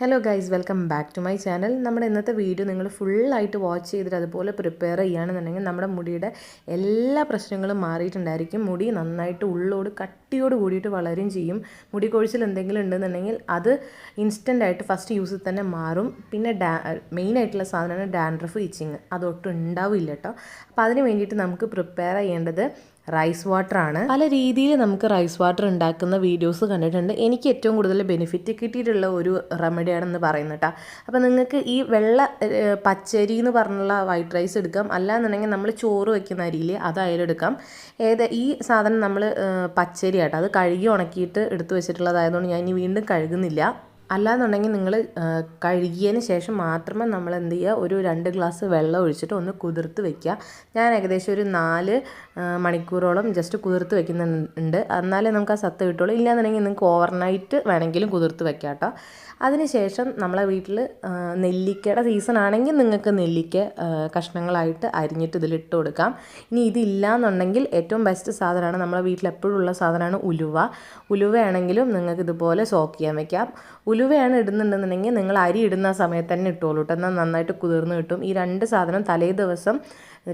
Hello guys welcome back to my channel നമ്മുടെ ഇന്നത്തെ video നിങ്ങൾ ഫുള്ളായിട്ട് വാച്ച് ചെയ്തിട്ട് അതുപോലെ പ്രിപ്പയർ ചെയ്യുകയാണെന്നുണ്ടെങ്കിൽ നമ്മുടെ മുടിയുടെ എല്ലാ പ്രശ്നങ്ങളും മാറിയിട്ടുണ്ടായിരിക്കും. മുടി നന്നായിട്ട് ഉള്ളോട് കട്ടിയോട് കൂടിയിട്ട് വളരും ചെയ്യും. മുടി കൊഴിച്ചിൽ എന്തെങ്കിലും ഉണ്ടെന്നുണ്ടെങ്കിൽ അത് ഇൻസ്റ്റന്റ് ആയിട്ട് ഫസ്റ്റ് യൂസിൽ തന്നെ മാറും. പിന്നെ ഡാ മെയിൻ ആയിട്ടുള്ള സാധനമാണ് ഡാൻഡ്രഫ് ഇച്ചിങ് അതൊട്ടും ഉണ്ടാവില്ല കേട്ടോ. അപ്പോൾ അതിന് വേണ്ടിയിട്ട് നമുക്ക് പ്രിപ്പയർ ചെയ്യേണ്ടത് റൈസ് വാട്ടർ ആണ്. പല രീതിയിൽ നമുക്ക് റൈസ് വാട്ടർ ഉണ്ടാക്കുന്ന വീഡിയോസ് കണ്ടിട്ടുണ്ട്. എനിക്ക് ഏറ്റവും കൂടുതൽ ബെനിഫിറ്റ് കിട്ടിയിട്ടുള്ള ഒരു റെമഡിയാണെന്ന് പറയുന്നത് കേട്ടോ അപ്പോൾ നിങ്ങൾക്ക് ഈ വെള്ള പച്ചരി എന്ന് പറഞ്ഞുള്ള വൈറ്റ് റൈസ് എടുക്കാം. അല്ലാന്നുണ്ടെങ്കിൽ നമ്മൾ ചോറ് വെക്കുന്ന അരിയിൽ അതായാലും എടുക്കാം. ഏത് ഈ സാധനം നമ്മൾ പച്ചരി ആട്ടോ. അത് കഴുകി ഉണക്കിയിട്ട് എടുത്തു വെച്ചിട്ടുള്ളതായതുകൊണ്ട് ഞാൻ ഇനി വീണ്ടും കഴുകുന്നില്ല. അല്ലാന്നുണ്ടെങ്കിൽ നിങ്ങൾ കഴുകിയതിന് ശേഷം മാത്രമേ നമ്മൾ എന്ത് ചെയ്യുക ഒരു രണ്ട് ഗ്ലാസ് വെള്ളം ഒഴിച്ചിട്ട് ഒന്ന് കുതിർത്ത് വെക്കുക. ഞാൻ ഏകദേശം ഒരു നാല് മണിക്കൂറോളം ജസ്റ്റ് കുതിർത്ത് വെക്കുന്നുണ്ട്. എന്നാലേ നമുക്ക് ആ സത്ത് കിട്ടുള്ളൂ. ഇല്ലാന്നുണ്ടെങ്കിൽ നിങ്ങൾക്ക് ഓവർനൈറ്റ് വേണമെങ്കിലും കുതിർത്ത് വെക്കാം കേട്ടോ. അതിനുശേഷം നമ്മളെ വീട്ടിൽ നെല്ലിക്കയുടെ സീസൺ ആണെങ്കിൽ നിങ്ങൾക്ക് നെല്ലിക്ക കഷ്ണങ്ങളായിട്ട് അരിഞ്ഞിട്ട് ഇതിലിട്ട് കൊടുക്കാം. ഇനി ഇതില്ല എന്നുണ്ടെങ്കിൽ ഏറ്റവും ബെസ്റ്റ് സാധനമാണ് നമ്മളെ വീട്ടിൽ എപ്പോഴും ഉള്ള സാധനമാണ് ഉലുവ. ഉലുവയാണെങ്കിലും നിങ്ങൾക്ക് ഇതുപോലെ സോക്ക് ചെയ്യാൻ വെക്കാം. ഉലുവയാണ് ഇടുന്നുണ്ടെന്നുണ്ടെങ്കിൽ നിങ്ങൾ അരി ഇടുന്ന സമയത്ത് തന്നെ ഇട്ടോളൂ കേട്ടോ എന്നാൽ നന്നായിട്ട് കുതിർന്ന് കിട്ടും. ഈ രണ്ട് സാധനം തലേ ദിവസം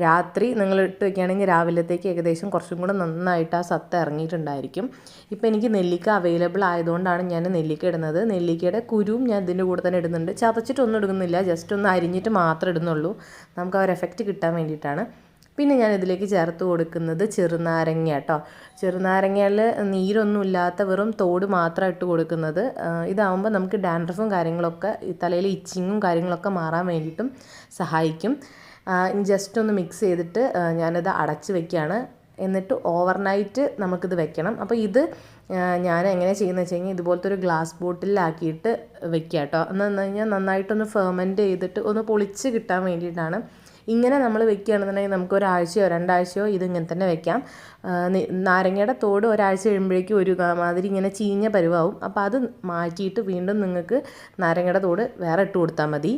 രാത്രി നിങ്ങൾ ഇട്ട് വെക്കുകയാണെങ്കിൽ രാവിലത്തേക്ക് ഏകദേശം കുറച്ചും കൂടെ നന്നായിട്ട് ആ സത്ത് ഇറങ്ങിയിട്ടുണ്ടായിരിക്കും. ഇപ്പോൾ എനിക്ക് നെല്ലിക്ക അവൈലബിൾ ആയതുകൊണ്ടാണ് ഞാൻ നെല്ലിക്ക ഇടുന്നത്. നെല്ലിക്കയുടെ കുരുവും ഞാൻ ഇതിന്റെ കൂടെ തന്നെ ഇടുന്നുണ്ട്. ചതച്ചിട്ടൊന്നും ഇടുന്നില്ല. ജസ്റ്റ് ഒന്ന് അരിഞ്ഞിട്ട് മാത്രം ഇടുന്നുള്ളൂ. നമുക്ക് ആ ഒരു എഫക്റ്റ് കിട്ടാൻ വേണ്ടിയിട്ടാണ്. പിന്നെ ഞാൻ ഇതിലേക്ക് ചേർത്ത് കൊടുക്കുന്നത് ചെറുനാരങ്ങ കേട്ടോ. ചെറുനാരങ്ങയിൽ നീരൊന്നും ഇല്ലാത്ത വെറും തോട് മാത്രം ഇട്ട് കൊടുക്കുന്നത്. ഇതാവുമ്പോൾ നമുക്ക് ഡാൻഡ്രഫും കാര്യങ്ങളൊക്കെ തലയിൽ ഇച്ചിങ്ങും കാര്യങ്ങളൊക്കെ മാറാൻ വേണ്ടിയിട്ടും സഹായിക്കും. ജസ്റ്റ് ഒന്ന് മിക്സ് ചെയ്തിട്ട് ഞാനത് അടച്ച് വെക്കുകയാണ്. എന്നിട്ട് ഓവർനൈറ്റ് നമുക്കിത് വെക്കണം. അപ്പോൾ ഇത് ഞാൻ എങ്ങനെ ചെയ്യുന്നത് വെച്ച് കഴിഞ്ഞാൽ ഇതുപോലത്തെ ഒരു ഗ്ലാസ് ബോട്ടിലാക്കിയിട്ട് വെക്കുക കേട്ടോ. എന്ന് പറഞ്ഞു കഴിഞ്ഞാൽ നന്നായിട്ടൊന്ന് ഫെർമെന്റ് ചെയ്തിട്ട് ഒന്ന് പൊളിച്ച് കിട്ടാൻ വേണ്ടിയിട്ടാണ് ഇങ്ങനെ നമ്മൾ വെക്കുകയാണെന്നുണ്ടെങ്കിൽ നമുക്ക് ഒരാഴ്ചയോ രണ്ടാഴ്ചയോ ഇതിങ്ങനെ തന്നെ വെക്കാം. നാരങ്ങയുടെ തോട് ഒരാഴ്ച കഴിയുമ്പോഴേക്കും ഒരു മാതിരി ഇങ്ങനെ ചീഞ്ഞ പരുവാവും. അപ്പോൾ അത് മാറ്റിയിട്ട് വീണ്ടും നിങ്ങൾക്ക് നാരങ്ങയുടെ തോട് വേറെ ഇട്ട് കൊടുത്താൽ മതി.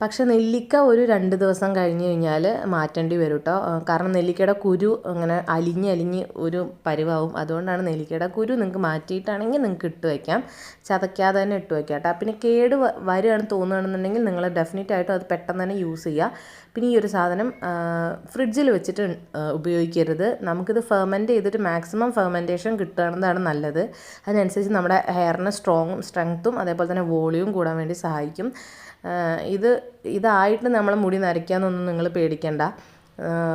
പക്ഷെ നെല്ലിക്ക ഒരു രണ്ട് ദിവസം കഴിഞ്ഞ് കഴിഞ്ഞാൽ മാറ്റേണ്ടി വരും കേട്ടോ കാരണം നെല്ലിക്കയുടെ കുരു അങ്ങനെ അലിഞ്ഞ് അലിഞ്ഞ് ഒരു പരുവാവും. അതുകൊണ്ടാണ് നെല്ലിക്കയുടെ കുരു നിങ്ങൾക്ക് മാറ്റിയിട്ടാണെങ്കിൽ നിങ്ങൾക്ക് ഇട്ട് വയ്ക്കാം. ചതയ്ക്കാതെ തന്നെ ഇട്ട് വയ്ക്കാം കേട്ടോ പിന്നെ കേട് വരികയാണ് തോന്നുകയാണെന്നുണ്ടെങ്കിൽ നിങ്ങൾ ഡെഫിനറ്റ് ആയിട്ടും അത് പെട്ടെന്ന് തന്നെ യൂസ് ചെയ്യുക പിന്നെ ഈ ഒരു സാധനം ഫ്രിഡ്ജിൽ വെച്ചിട്ട് ഉപയോഗിക്കരുത്. നമുക്കിത് ഫെർമെന്റ് ചെയ്തിട്ട് മാക്സിമം ഫെർമെന്റേഷൻ കിട്ടുകയാണെന്നാണ് നല്ലത്. അതിനനുസരിച്ച് നമ്മുടെ ഹെയറിന് സ്ട്രോങ്ങും സ്ട്രെങ്ത്തും അതേപോലെ തന്നെ വോളിയും കൂടാൻ വേണ്ടി സഹായിക്കും. ഇത് ഇതായിട്ട് നമ്മൾ മുടി നരയ്ക്കാന്നൊന്നും നിങ്ങൾ പേടിക്കണ്ട.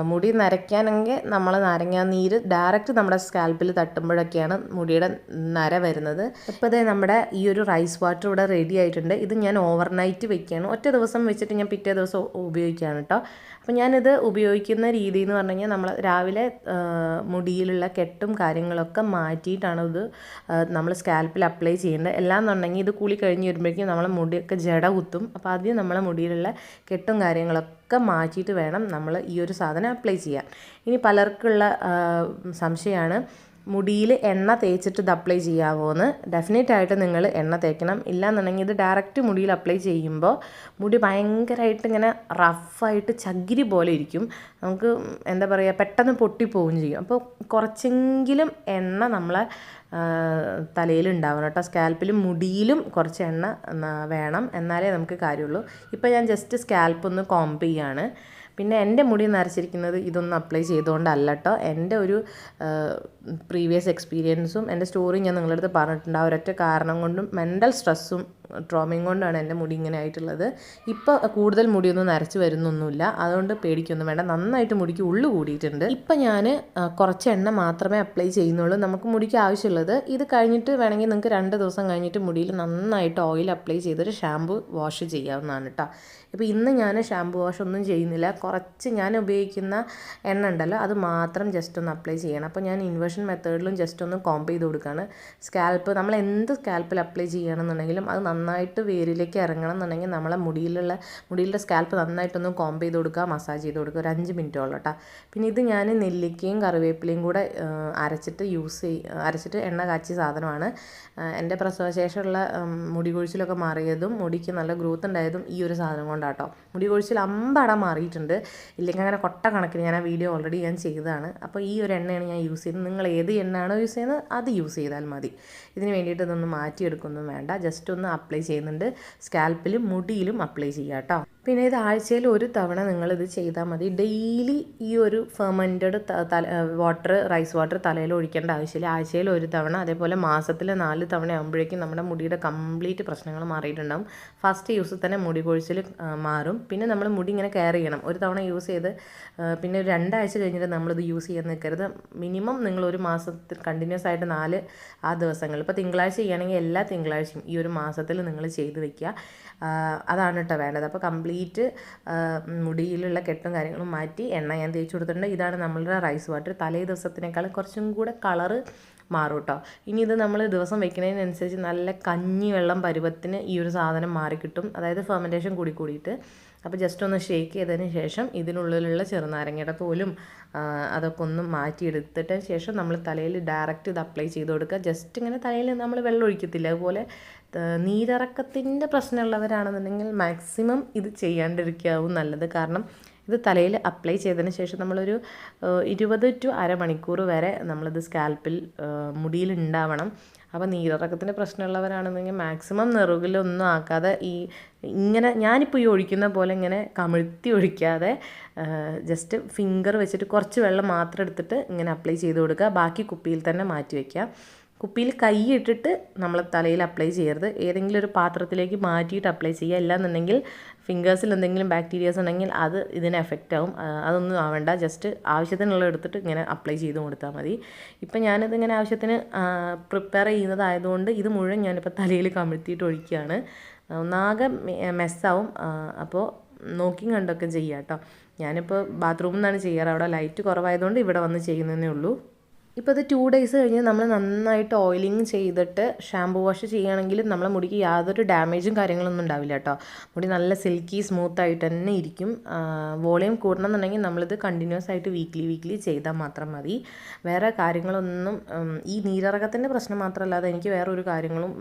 മുടി നരയ്ക്കാനെങ്കിൽ നമ്മൾ നാരങ്ങാ നീര് ഡയറക്റ്റ് നമ്മുടെ സ്കാൽപ്പിൽ തട്ടുമ്പോഴൊക്കെയാണ് മുടിയുടെ നര വരുന്നത്. ഇപ്പോൾ ഇതേ നമ്മുടെ ഈ ഒരു റൈസ് വാട്ടർ ഇവിടെ റെഡി ആയിട്ടുണ്ട്. ഇത് ഞാൻ ഓവർനൈറ്റ് വെക്കുകയാണ് ഒറ്റ ദിവസം വെച്ചിട്ട് ഞാൻ പിറ്റേ ദിവസം ഉപയോഗിക്കുകയാണ് കേട്ടോ അപ്പോൾ ഞാനിത് ഉപയോഗിക്കുന്ന രീതി എന്ന് പറഞ്ഞു നമ്മൾ രാവിലെ മുടിയിലുള്ള കെട്ടും കാര്യങ്ങളൊക്കെ മാറ്റിയിട്ടാണ് ഇത് നമ്മൾ സ്കാൽപ്പിൽ അപ്ലൈ ചെയ്യേണ്ടത്. എല്ലാന്നുണ്ടെങ്കിൽ ഇത് കുളി കഴിഞ്ഞ് വരുമ്പോഴേക്കും നമ്മളെ മുടിയൊക്കെ ജട കുത്തും അപ്പോൾ ആദ്യം നമ്മളെ മുടിയിലുള്ള കെട്ടും കാര്യങ്ങളൊക്കെ മാറ്റിയിട്ട് വേണം നമ്മൾ ഈ ഒരു സാധനം അപ്ലൈ ചെയ്യാം. ഇനി പലർക്കുള്ള സംശയമാണ് മുടിയിൽ എണ്ണ തേച്ചിട്ട് ഇത് അപ്ലൈ ചെയ്യാമോ എന്ന് ഡെഫിനറ്റ് ആയിട്ട് നിങ്ങൾ എണ്ണ തേക്കണം. ഇല്ലാന്നുണ്ടെങ്കിൽ ഇത് ഡയറക്റ്റ് മുടിയിൽ അപ്ലൈ ചെയ്യുമ്പോൾ മുടി ഭയങ്കരമായിട്ട് ഇങ്ങനെ റഫായിട്ട് ചകിരി പോലെ ഇരിക്കും. നമുക്ക് എന്താ പറയുക പെട്ടെന്ന് പൊട്ടിപ്പോവുകയും ചെയ്യും. അപ്പോൾ കുറച്ചെങ്കിലും എണ്ണ നമ്മളെ തലയിൽ ഉണ്ടാവണം കേട്ടോ. സ്കാൽപ്പിലും മുടിയിലും കുറച്ച് എണ്ണ വേണം. എന്നാലേ നമുക്ക് കാര്യമുള്ളൂ. ഇപ്പോൾ ഞാൻ ജസ്റ്റ് സ്കാൽപ്പ് ഒന്ന് കോംപ് ചെയ്യാണ്. പിന്നെ എന്റെ മുടി നരച്ചിരിക്കുന്നത് ഇതൊന്നും അപ്ലൈ ചെയ്തുകൊണ്ടല്ല കേട്ടോ എന്റെ ഒരു പ്രീവിയസ് എക്സ്പീരിയൻസും എന്റെ സ്റ്റോറി ഞാൻ നിങ്ങളുടെ അടുത്ത് പറഞ്ഞിട്ടുണ്ട്. ആ ഒരൊറ്റ കാരണം കൊണ്ടും മെന്റൽ സ്ട്രെസ്സും ട്രോമയും കൊണ്ടാണ് എന്റെ മുടി ഇങ്ങനെ ആയിട്ടുള്ളത്. ഇപ്പോൾ കൂടുതൽ മുടിയൊന്നും നരച്ച് വരുന്നൊന്നുമില്ല. അതുകൊണ്ട് പേടിക്കൊന്നും വേണ്ട. നന്നായിട്ട് മുടിക്ക് ഉള്ളു കൂടിയിട്ടുണ്ട്. ഇപ്പം ഞാൻ കുറച്ച് എണ്ണ മാത്രമേ അപ്ലൈ ചെയ്യുന്നുള്ളൂ. നമുക്ക് മുടിക്ക് ആവശ്യമുള്ളത്. ഇത് കഴിഞ്ഞിട്ട് വേണമെങ്കിൽ നിങ്ങൾക്ക് രണ്ട് ദിവസം കഴിഞ്ഞിട്ട് മുടിയിൽ നന്നായിട്ട് ഓയിൽ അപ്ലൈ ചെയ്തൊരു ഷാമ്പു വാഷ് ചെയ്യാവുന്നതാണ് കേട്ടോ. ഇപ്പോൾ ഇന്ന് ഞാൻ ഷാമ്പു വാഷ് ഒന്നും ചെയ്യുന്നില്ല. കുറച്ച് ഞാൻ ഉപയോഗിക്കുന്ന എണ്ണ ഉണ്ടല്ലോ അത് മാത്രം ജസ്റ്റ് ഒന്ന് അപ്ലൈ ചെയ്യണം. അപ്പോൾ ഞാൻ ഇൻവേർഷൻ മെത്തേഡിലും ജസ്റ്റ് ഒന്ന് കോംപ് ചെയ്ത് കൊടുക്കുകയാണ്. സ്കാൽപ്പ് നമ്മൾ എന്ത് സ്കാൽപ്പിൽ അപ്ലൈ ചെയ്യണമെന്നുണ്ടെങ്കിലും അത് നന്നായിട്ട് വേരിലേക്ക് ഇറങ്ങണം എന്നുണ്ടെങ്കിൽ നമ്മളെ മുടിയിലുള്ള മുടിയിലെ സ്കാൽപ്പ് നന്നായിട്ടൊന്ന് കോംബ് ചെയ്ത് കൊടുക്കുക മസാജ് ചെയ്ത് കൊടുക്കുക ഒരു അഞ്ച് മിനിറ്റോളം കേട്ടോ പിന്നെ ഇത് ഞാൻ നെല്ലിക്കയും കറിവേപ്പിലയും കൂടെ അരച്ചിട്ട് യൂസ് ചെയ് അരച്ചിട്ട് എണ്ണ കാച്ചിയ സാധനമാണ്. എന്റെ പ്രസവശേഷമുള്ള മുടി കൊഴിച്ചിലൊക്കെ മാറിയതും മുടിക്ക് നല്ല ഗ്രോത്ത് ഉണ്ടായതും ഈ ഒരു സാധനം കൊണ്ടാണ് കൊണ്ടാട്ടോ മുടി കൊഴിച്ചിൽ അമ്പടം മാറിയിട്ടുണ്ട്. ഇല്ലെങ്കിൽ അങ്ങനെ കൊട്ട കണക്കിന് ഞാൻ ആ വീഡിയോ ഓൾറെഡി ഞാൻ ചെയ്തതാണ്. അപ്പോൾ ഈ ഒരു എണ്ണയാണ് ഞാൻ യൂസ് ചെയ്യുന്നത്. നിങ്ങൾ ഏത് എണ്ണയാണോ യൂസ് ചെയ്യുന്നത് അത് യൂസ് ചെയ്താൽ മതി. ഇതിന് വേണ്ടിയിട്ട് ഇതൊന്ന് മാറ്റിയെടുക്കൊന്നും വേണ്ട. ജസ്റ്റ് ഒന്ന് അപ്ലൈ ചെയ്യുന്നുണ്ട്. സ്കാൽപ്പിലും മുടിയിലും അപ്ലൈ ചെയ്യാം കേട്ടോ. പിന്നെ ഇത് ആഴ്ചയിൽ ഒരു തവണ നിങ്ങളിത് ചെയ്താൽ മതി. ഡെയിലി ഈ ഒരു ഫെർമെന്റഡ് വാട്ടർ റൈസ് വാട്ടർ തലയിൽ ഒഴിക്കേണ്ട ആവശ്യമില്ല. ആഴ്ചയിൽ ഒരു തവണ അതേപോലെ മാസത്തിൽ നാല് തവണ ആകുമ്പോഴേക്കും നമ്മുടെ മുടിയുടെ കംപ്ലീറ്റ് പ്രശ്നങ്ങൾ മാറിയിട്ടുണ്ടാകും ഫസ്റ്റ് യൂസിൽ തന്നെ മുടി കൊഴിച്ചിൽ മാറും. പിന്നെ നമ്മൾ മുടി ഇങ്ങനെ കെയർ ചെയ്യണം. ഒരു തവണ യൂസ് ചെയ്ത് പിന്നെ രണ്ടാഴ്ച കഴിഞ്ഞിട്ട് നമ്മളിത് യൂസ് ചെയ്യാൻ നിൽക്കരുത്. മിനിമം നിങ്ങൾ ഒരു മാസത്തിൽ കണ്ടിന്യൂസ് ആയിട്ട് നാല് ആ ദിവസങ്ങൾ. ഇപ്പോൾ തിങ്കളാഴ്ച ചെയ്യുകയാണെങ്കിൽ എല്ലാ തിങ്കളാഴ്ചയും ഈ ഒരു മാസത്തിൽ നിങ്ങൾ ചെയ്ത് വെക്കുക. അതാണ് കേട്ടോ വേണ്ടത്. അപ്പോൾ കംപ്ലീറ്റ് മുടിയിലുള്ള കെട്ടും കാര്യങ്ങളും മാറ്റി എണ്ണ ഞാൻ തേച്ച് കൊടുത്തിട്ടുണ്ട്. ഇതാണ് നമ്മളുടെ റൈസ് വാട്ടർ തലേ ദിവസത്തിനേക്കാൾ കുറച്ചും കൂടെ കളറ് മാറും കേട്ടോ ഇനി ഇത് നമ്മൾ ദിവസം വെക്കുന്നതിനനുസരിച്ച് നല്ല കഞ്ഞി വെള്ളം പരുവത്തിന് ഈ ഒരു സാധനം മാറിക്കിട്ടും അതായത് ഫെർമെന്റേഷൻ കൂടി കൂടിയിട്ട്. അപ്പോൾ ജസ്റ്റ് ഒന്ന് ഷേക്ക് ചെയ്തതിന് ശേഷം ഇതിനുള്ളിലുള്ള ചെറുനാരങ്ങയുടെ തോലും അതൊക്കെ ഒന്ന് മാറ്റിയെടുത്തിട്ട് ശേഷം നമ്മൾ തലയിൽ ഡയറക്റ്റ് ഇത് അപ്ലൈ ചെയ്ത് കൊടുക്കുക. ജസ്റ്റ് ഇങ്ങനെ തലയിൽ നമ്മൾ വെള്ളം ഒഴിക്കത്തില്ല. അതുപോലെ നീരിറക്കത്തിന്റെ പ്രശ്നമുള്ളവരാണെന്നുണ്ടെങ്കിൽ മാക്സിമം ഇത് ചെയ്യാണ്ടിരിക്കാവും നല്ലത്. കാരണം ഇത് തലയിൽ അപ്ലൈ ചെയ്തതിന് ശേഷം നമ്മളൊരു ഇരുപത് ടു അരമണിക്കൂർ വരെ നമ്മളിത് സ്കാൽപ്പിൽ മുടിയിൽ ഉണ്ടാവണം അപ്പോൾ നീരിറക്കത്തിന്റെ പ്രശ്നമുള്ളവരാണെന്നെങ്കിൽ മാക്സിമം നെറുകിലൊന്നും ആക്കാതെ ഈ ഇങ്ങനെ ഞാനിപ്പോൾ ഈ ഒഴിക്കുന്ന പോലെ ഇങ്ങനെ കമിഴ്ത്തി ഒഴിക്കാതെ ജസ്റ്റ് ഫിംഗർ വെച്ചിട്ട് കുറച്ച് വെള്ളം മാത്രം എടുത്തിട്ട് ഇങ്ങനെ അപ്ലൈ ചെയ്ത് കൊടുക്കുക. ബാക്കി കുപ്പിയിൽ തന്നെ മാറ്റി വയ്ക്കുക കുപ്പിയിൽ കൈ ഇട്ടിട്ട് നമ്മൾ തലയിൽ അപ്ലൈ ചെയ്യരുത്. ഏതെങ്കിലും ഒരു പാത്രത്തിലേക്ക് മാറ്റിയിട്ട് അപ്ലൈ ചെയ്യുക. അല്ലാന്നുണ്ടെങ്കിൽ ഫിംഗേഴ്സിൽ എന്തെങ്കിലും ബാക്ടീരിയാസ് ഉണ്ടെങ്കിൽ അത് ഇതിനെ എഫക്റ്റ് ആവും. അതൊന്നും ആവേണ്ട. ജസ്റ്റ് ആവശ്യത്തിനുള്ള എടുത്തിട്ട് ഇങ്ങനെ അപ്ലൈ ചെയ്ത് കൊടുത്താൽ മതി. ഇപ്പം ഞാനിത് ഇങ്ങനെ ആവശ്യത്തിന് പ്രിപ്പയർ ചെയ്യുന്നതായതുകൊണ്ട് ഇത് മുഴുവൻ ഞാനിപ്പോൾ തലയിൽ കമിഴ്ത്തിയിട്ട് ഒഴിക്കുകയാണ്. ഒന്നാകെ മെസ്സാവും അപ്പോൾ നോക്കി കണ്ടൊക്കെ ചെയ്യാം കേട്ടോ. ഞാനിപ്പോൾ ബാത്റൂമിൽ നിന്നാണ് ചെയ്യാറ്. അവിടെ ലൈറ്റ് കുറവായതുകൊണ്ട് ഇവിടെ വന്ന് ചെയ്യുന്നതേ ഉള്ളൂ. ഇപ്പോൾ ഇത് ടു ഡേയ്സ് കഴിഞ്ഞ് നമ്മൾ നന്നായിട്ട് ഓയിലിംഗ് ചെയ്തിട്ട് ഷാമ്പു വാഷ് ചെയ്യുകയാണെങ്കിൽ നമ്മളെ മുടിക്ക് യാതൊരു ഡാമേജും കാര്യങ്ങളൊന്നും ഉണ്ടാവില്ല കേട്ടോ മുടി നല്ല സിൽക്കി സ്മൂത്ത് ആയിട്ട് തന്നെ ഇരിക്കും. വോളിയം കൂടണമെന്നുണ്ടെങ്കിൽ നമ്മളിത് കണ്ടിന്യൂസ് ആയിട്ട് വീക്ക്ലി വീക്ക്ലി ചെയ്താൽ മാത്രം മതി. വേറെ കാര്യങ്ങളൊന്നും ഈ നീരിറക്കത്തിന്റെ പ്രശ്നം മാത്രമല്ലാതെ എനിക്ക് വേറെ ഒരു കാര്യങ്ങളും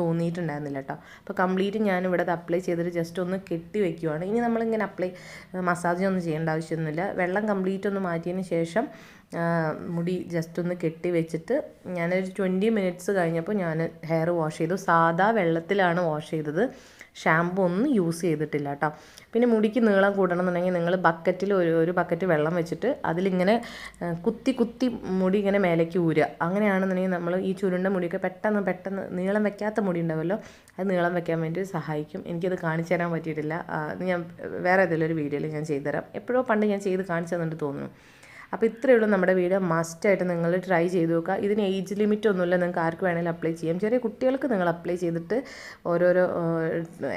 തോന്നിയിട്ടുണ്ടായിരുന്നില്ല കേട്ടോ അപ്പോൾ കംപ്ലീറ്റ് ഞാനിവിടെ അത് അപ്ലൈ ചെയ്തിട്ട് ജസ്റ്റ് ഒന്ന് കെട്ടി വെക്കുവാണ്. ഇനി നമ്മളിങ്ങനെ അപ്ലൈ മസാജ് ഒന്നും ചെയ്യേണ്ട ആവശ്യമൊന്നുമില്ല. വെള്ളം കംപ്ലീറ്റ് ഒന്ന് മാറ്റിയതിന് ശേഷം മുടി ജസ്റ്റ് ഒന്ന് കെട്ടി വെച്ചിട്ട് ഞാനൊരു ട്വന്റി മിനിറ്റ്സ് കഴിഞ്ഞപ്പോൾ ഞാൻ ഹെയർ വാഷ് ചെയ്തു. സാധാ വെള്ളത്തിലാണ് വാഷ് ചെയ്തത്. ഷാമ്പു ഒന്നും യൂസ് ചെയ്തിട്ടില്ല കേട്ടോ പിന്നെ മുടിക്ക് നീളം കൂടണം എന്നുണ്ടെങ്കിൽ നിങ്ങൾ ബക്കറ്റിൽ ഒരു ഒരു ബക്കറ്റ് വെള്ളം വെച്ചിട്ട് അതിലിങ്ങനെ കുത്തി കുത്തി മുടി ഇങ്ങനെ മേലേക്ക് ഊരുക അങ്ങനെയാണെന്നുണ്ടെങ്കിൽ നമ്മൾ ഈ ചുരുണ്ട മുടിയൊക്കെ പെട്ടെന്ന് പെട്ടെന്ന് നീളം വെക്കാത്ത മുടി ഉണ്ടാവുമല്ലോ അത് നീളം വെക്കാൻ വേണ്ടി സഹായിക്കും. എനിക്കത് കാണിച്ചു തരാൻ പറ്റിയിട്ടില്ല. ഞാൻ വേറെ ഏതെങ്കിലും ഒരു വീഡിയോയിൽ ഞാൻ ചെയ്തുതരാം എപ്പോഴോ പണ്ട് ഞാൻ ചെയ്ത് കാണിച്ചു തന്നിട്ട് തോന്നുന്നു. അപ്പോൾ ഇത്രയേ ഉള്ളൂ നമ്മുടെ വീഡിയോ മസ്റ്റായിട്ട് നിങ്ങൾ ട്രൈ ചെയ്ത് നോക്കുക. ഇതിന് ഏജ് ലിമിറ്റ് ഒന്നുമില്ല. നിങ്ങൾക്ക് ആർക്ക് വേണമെങ്കിലും അപ്ലൈ ചെയ്യാം. ചെറിയ കുട്ടികൾക്ക് നിങ്ങൾ അപ്ലൈ ചെയ്തിട്ട് ഓരോരോ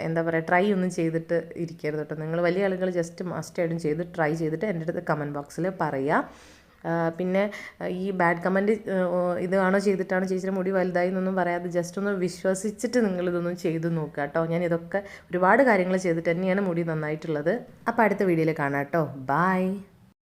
എന്താ പറയുക ട്രൈ ഒന്നും ചെയ്തിട്ട് ഇരിക്കരുത് കേട്ടോ. നിങ്ങൾ വലിയ ആളുകൾ ജസ്റ്റ് മസ്റ്റായിട്ടും ചെയ്ത് ട്രൈ ചെയ്തിട്ട് എന്റെ അടുത്ത് കമന്റ് ബോക്സിൽ പറയുക പിന്നെ ഈ ബാഡ് കമന്റ് ഇതാണോ ചെയ്തിട്ടാണോ ചേച്ചിയുടെ മുടി വലുതായി എന്നൊന്നും പറയാതെ ജസ്റ്റ് ഒന്ന് വിശ്വസിച്ചിട്ട് നിങ്ങളിതൊന്നും ചെയ്ത് നോക്കുക കേട്ടോ. ഞാൻ ഇതൊക്കെ ഒരുപാട് കാര്യങ്ങൾ ചെയ്തിട്ട് തന്നെയാണ് മുടി നന്നായിട്ടുള്ളത്. അപ്പോൾ അടുത്ത വീഡിയോയിൽ കാണാം കേട്ടോ. ബായ്